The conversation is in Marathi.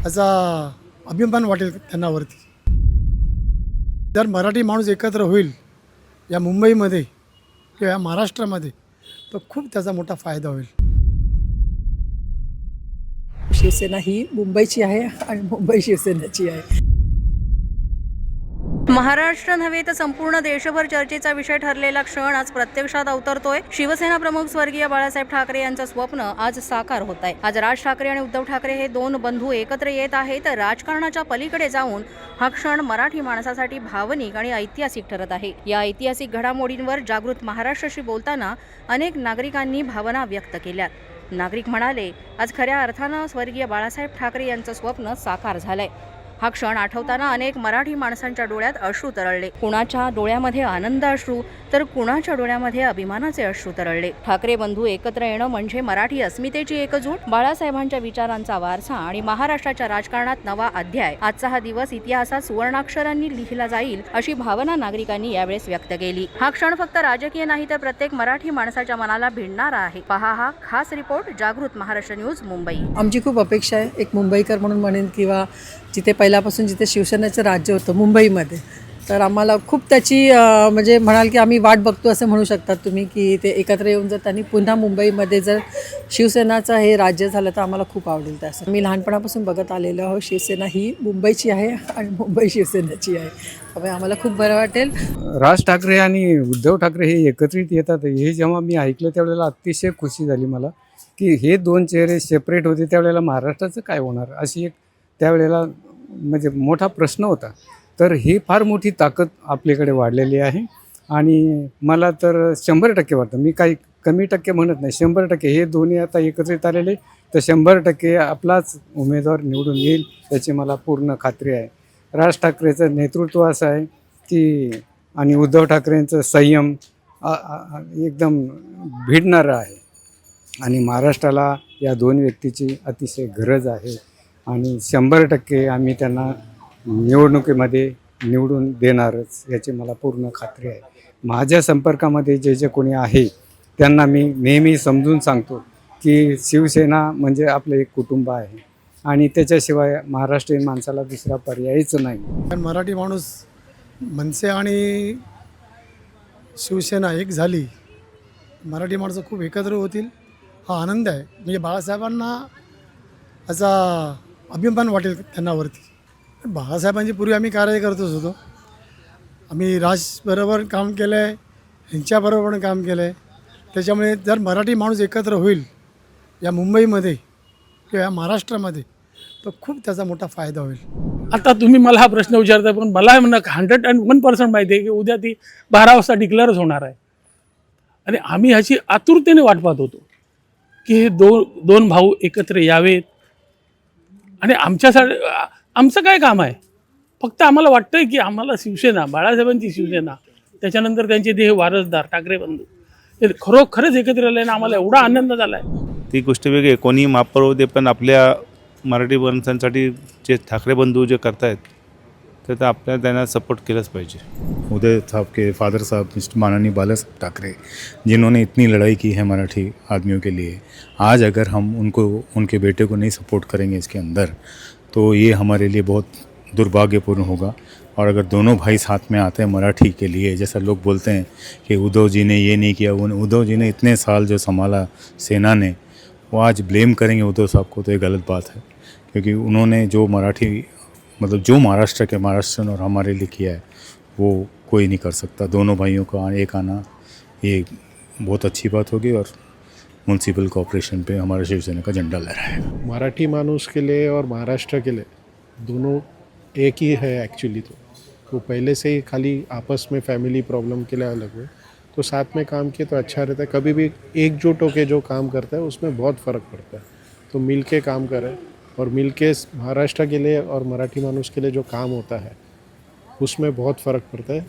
याचा अभिमान वाटेल त्यांना वरती. जर मराठी माणूस एकत्र होईल या मुंबईमध्ये किंवा या महाराष्ट्रामध्ये तर खूप त्याचा मोठा फायदा होईल. शिवसेना ही मुंबईची आहे आणि मुंबई शिवसेनेची आहे. महाराष्ट्र नव्हे तर संपूर्ण देशभर चर्चेचा विषय ठरलेला क्षण आज प्रत्यक्षात अवतरतोय. शिवसेना प्रमुख स्वर्गीय बाळासाहेब ठाकरे यांचं स्वप्न आज साकार होत आहे आज राज ठाकरे आणि उद्धव ठाकरे हे दोन बंधू एकत्र येत आहेत. राजकारणाच्या पलीकडे जाऊन हा क्षण मराठी माणसासाठी भावनिक आणि ऐतिहासिक ठरत आहे. या ऐतिहासिक घडामोडींवर जागृत महाराष्ट्राशी बोलताना अनेक नागरिकांनी भावना व्यक्त केल्यात. नागरिक म्हणाले आज खऱ्या अर्थानं स्वर्गीय बाळासाहेब ठाकरे यांचं स्वप्न साकार झालंय. हा क्षण आठवताना अनेक मराठी माणसांच्या डोळ्यात अश्रू तरळले. कुणाच्या डोळ्यामध्ये आनंद अश्रू तर कुणाच्या डोळ्यामध्ये अभिमानाचे अश्रू तरळले. ठाकरे बंधू एकत्र येणं म्हणजे मराठी अस्मितेची एकजूट? बाळासाहेबांच्या विचारांचा वारसा आणि महाराष्ट्राच्या राजकारणात नवा अध्याय. आजचा हा दिवस इतिहासात सुवर्णाक्षरांनी लिहिला जाईल अशी भावना नागरिकांनी यावेळेस व्यक्त केली. हा क्षण फक्त राजकीय नाही तर प्रत्येक मराठी माणसाच्या मनाला भिडणारा आहे. पहा हा खास रिपोर्ट जागृत महाराष्ट्र न्यूज मुंबई. आमची खूप अपेक्षा आहे. एक मुंबईकर म्हणून म्हणेन किंवा जिथे पहिल्यापासून जिथे शिवसेनेचं राज्य होतं मुंबईमध्ये तर आम्हाला खूप त्याची म्हणजे म्हणाल की आम्ही वाट बघतो असं म्हणू शकतात तुम्ही की ते एकत्र येऊन जर त्यांनी पुन्हा मुंबईमध्ये जर शिवसेनाचं हे राज्य झालं तर आम्हाला खूप आवडेल त्याचं मी लहानपणापासून बघत आलेलो आहो शिवसेना ही मुंबईची आहे आणि मुंबई शिवसेनेची आहे. त्यामुळे आम्हाला खूप बरं वाटेल. राज ठाकरे आणि उद्धव ठाकरे हे एकत्रित येतात. हे जेव्हा मी ऐकलं त्यावेळेला अतिशय खुशी झाली मला की हे दोन चेहरे सेपरेट होते त्यावेळेला महाराष्ट्राचं काय होणार? अशी एक त्यावेळेला म्हणजे मोठा प्रश्न होता. तर ही फार मोठी ताकद आपल्याकडे वाढलेली आहे. आणि मला तर शंभर टक्के वाटतं मी काही कमी टक्के म्हणत नाही शंभर टक्के. हे दोन्ही आता एकत्रित आलेले तर शंभर टक्के आपलाच उमेदवार निवडून येईल याची मला पूर्ण खात्री आहे. राज ठाकरेचं नेतृत्व असं आहे की आणि उद्धव ठाकरेंचं संयम एकदम भिडणारं आहे. आणि महाराष्ट्राला या दोन व्यक्तीची अतिशय गरज आहे. आणि शंभर टक्के आम्ही त्यांना निवडणुकीमध्ये निवडून देणारच याची मला पूर्ण खात्री आहे. माझ्या संपर्कामध्ये जे जे कोणी आहे त्यांना मी नेहमी समजून सांगतो की शिवसेना म्हणजे आपलं एक कुटुंब आहे आणि त्याच्याशिवाय महाराष्ट्रीयन माणसाला दुसरा पर्यायच नाही. कारण मराठी माणूस मनसे आणि शिवसेना एक झाली मराठी माणसं खूप एकत्र होतील हा आनंद आहे. म्हणजे बाळासाहेबांना असा अभिमान वाटेल त्यांना वरती. बाळासाहेबांची पूर्वी आम्ही कार्य करतच होतो. आम्ही राजबरोबर काम केलं आहे ह्यांच्याबरोबर पण काम केलं आहे त्याच्यामुळे जर मराठी माणूस एकत्र होईल या मुंबईमध्ये किंवा या महाराष्ट्रामध्ये तर खूप त्याचा मोठा फायदा होईल. आता तुम्ही मला हा प्रश्न विचारता पण मला म्हणा हंड्रेड अँड वन पर्सेंट माहिती आहे की उद्या ती बारा वाजता डिक्लेअरच होणार आहे. आणि आम्ही ह्याची आतुरतेने वाट पाहत होतो की हे दोन दोन भाऊ एकत्र यावेत आणि आमच्यासाठी आमचं काय काम आहे? फक्त आम्हाला वाटतंय की आम्हाला शिवसेना बाळासाहेबांची शिवसेना त्याच्यानंतर त्यांचे देह वारसदार ठाकरे बंधू हे खरोखरच एकत्र आले आणि आम्हाला एवढा आनंद झाला आहे ती गोष्ट वेगळी कोणी माफ पडू दे पण आपल्या मराठी माणसांसाठी जे ठाकरे बंधू जे करतायत तर ते आपल्याला त्यांना सपोर्ट केलंच पाहिजे. उदय साहब के फादर साहब, मिस्टर माननीय बाला साहब ठाकरे, जिन्होंने इतनी लड़ाई की है मराठी आदमियों के लिए, आज अगर हम उनको, उनके बेटे को नहीं सपोर्ट करेंगे इसके अंदर तो ये हमारे लिए बहुत दुर्भाग्यपूर्ण होगा। और अगर दोनों भाई साथ में आते हैं मराठी के लिए, जैसा लोग बोलते हैं कि उद्धव जी ने ये नहीं किया उद्धव जी ने इतने साल जो संभाला सेना ने, वो आज ब्लेम करेंगे उद्धव साहब को तो ये गलत बात है। क्योंकि उन्होंने जो मराठी मतलब जो महाराष्ट्र के महाराष्ट्र और हमारे लिए किया है, वो कोई नहीं कर सकता। दोनों भाइयों का एक आना, ये बहुत अच्छी बात होगी और म्यूनसिपल कॉरपोरेशन पे हमारा शिवसेना का झंडा लहराएगा। मराठी मानूस के लिए और महाराष्ट्र के लिए दोनों एक ही है एक्चुअली तो। वो पहले से ही खाली आपस में फैमिली प्रॉब्लम के लिए अलग हुए। तो साथ में काम किए तो अच्छा रहता है। कभी भी एकजुट होकर जो काम करता है, उसमें बहुत फ़र्क पड़ता है। तो मिल के काम करें। और मिल के महाराष्ट्र के लिए और मराठी मानूस के लिए जो काम होता है उसमें बहुत फ़र्क पड़ता है।